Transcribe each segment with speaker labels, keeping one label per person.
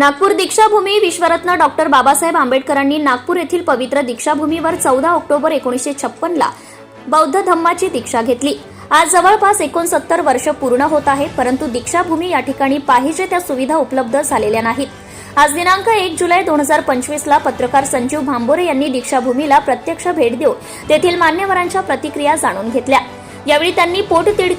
Speaker 1: नागपूर दीक्षाभूमी विश्वरत्न डॉक्टर बाबासाहेब आंबेडकरांनी नागपूर येथील पवित्र दीक्षाभूमीवर चौदा ऑक्टोबर एकोणीसशे छप्पनला बौद्ध धम्माची दीक्षा घेतली. आज जवळपास एकोणसत्तर वर्ष पूर्ण होत आहे परंतु दीक्षाभूमी या ठिकाणी पाहिजे त्या सुविधा उपलब्ध झालेल्या नाहीत. आज दिनांक एक जुलै दोन हजार पंचवीसला पत्रकार संजीव भांबोरे यांनी दीक्षाभूमीला प्रत्यक्ष भेट देऊन तेथील मान्यवरांच्या प्रतिक्रिया जाणून घेतल्या. यावेळी त्यांनी पोटतिड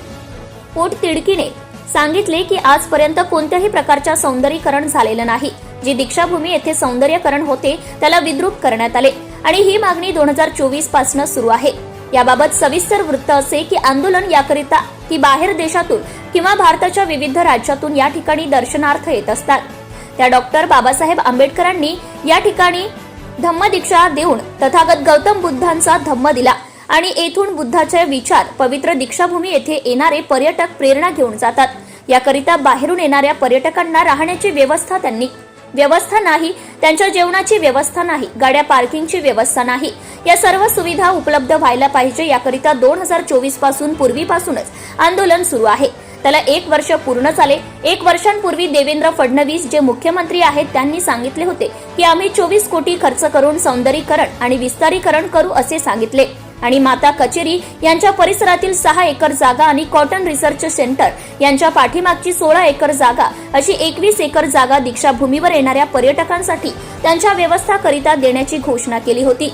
Speaker 1: पोटतिडकीने सांगितले की आजपर्यंत कोणत्याही प्रकारच्या सौंदर्यीकरण झालेलं नाही. जी दीक्षाभूमी येथे सौंदर्यकरण होते त्याला विद्रूप करण्यात आले. आणि ही मागणी दोन हजार चोवीसपासून सुरू आहे. याबाबत सविस्तर वृत्त असे की आंदोलन याकरिता की बाहेर देशातून किंवा भारताच्या विविध राज्यातून या ठिकाणी दर्शनार्थ येत असतात. त्या डॉक्टर बाबासाहेब आंबेडकरांनी या ठिकाणी धम्मदीक्षा देऊन तथागत गौतम बुद्धांचा धम्म दिला. आणि येथून बुद्धाचे विचार पवित्र दीक्षाभूमी येथे येणारे पर्यटक प्रेरणा घेऊन जातात. याकरिता बाहेरून येणाऱ्या पर्यटकांना राहण्याची व्यवस्था त्यांनी. व्यवस्था नाही त्यांच्या जेवणाची व्यवस्था नाही गाड्या पार्किंगची व्यवस्था नाही. या सर्व सुविधा उपलब्ध व्हायला पाहिजे याकरिता दोन हजार चोवीसपासून पूर्वीपासूनच आंदोलन सुरू आहे. त्याला एक वर्ष पूर्ण झाले. एक वर्षांपूर्वी देवेंद्र फडणवीस जे मुख्यमंत्री आहेत त्यांनी सांगितले होते की आम्ही चोवीस कोटी खर्च करून सौंदर्यीकरण आणि विस्तारीकरण करू असे सांगितले. आणि माता कचेरी यांच्या परिसरातील सहा एकर जागा आणि कॉटन रिसर्च सेंटर यांच्या पाठीमागची सोळा एकर जागा अशी एकवीस एकर जागा दीक्षाभूमीवर येणाऱ्या पर्यटकांसाठी त्यांच्या व्यवस्थाकरिता देण्याची घोषणा केली होती.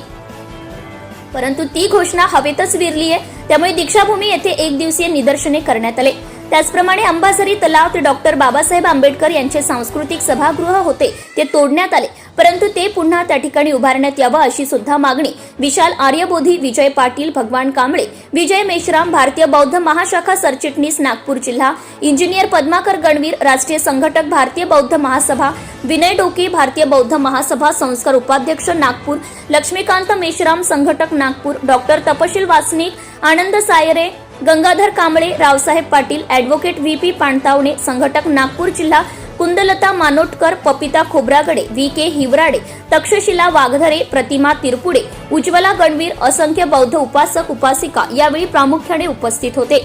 Speaker 1: परंतु ती घोषणा हवेतच विरली आहे त्यामुळे दीक्षाभूमी येथे एक दिवसीय निदर्शने करण्यात आले. त्याचप्रमाणे अंबाझरी तलाव ते डॉक्टर बाबासाहेब आंबेडकर यांचे सांस्कृतिक सभागृह होते ते तोडण्यात आले. परंतु ते पुन्हा त्या ठिकाणी उभारण्यात यावं अशी सुद्धा मागणी विशाल आर्यबोधी विजय पाटील भगवान कांबळे विजय मेश्राम भारतीय बौद्ध महाशाखा सरचिटणीस नागपूर जिल्हा इंजिनियर पद्माकर गणवीर राष्ट्रीय संघटक भारतीय बौद्ध महासभा विनय डोके भारतीय बौद्ध महासभा संस्कार उपाध्यक्ष नागपूर लक्ष्मीकांत मेश्राम संघटक नागपूर डॉक्टर तपशील Wasnik Anand Sayre Gangadhar Kamble Raosaheb Patil advocate V P Pantawane संघटक नागपूर जिल्हा कुंदलता मानोटकर पपिता खोब्रागडे व्ही के हिवराडे तक्षशिला वाघधरे प्रतिमा तिरपुडे उज्ज्वला गणवीर असंख्य बौद्ध उपासक उपासिका यावेळी प्रामुख्याने उपस्थित होते.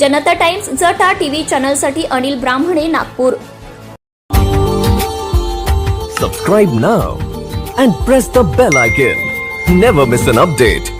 Speaker 1: जनता टाइम्स जटा TV चॅनलसाठी Anil Brahmane Nagpur.
Speaker 2: Subscribe now and press the bell icon never miss an update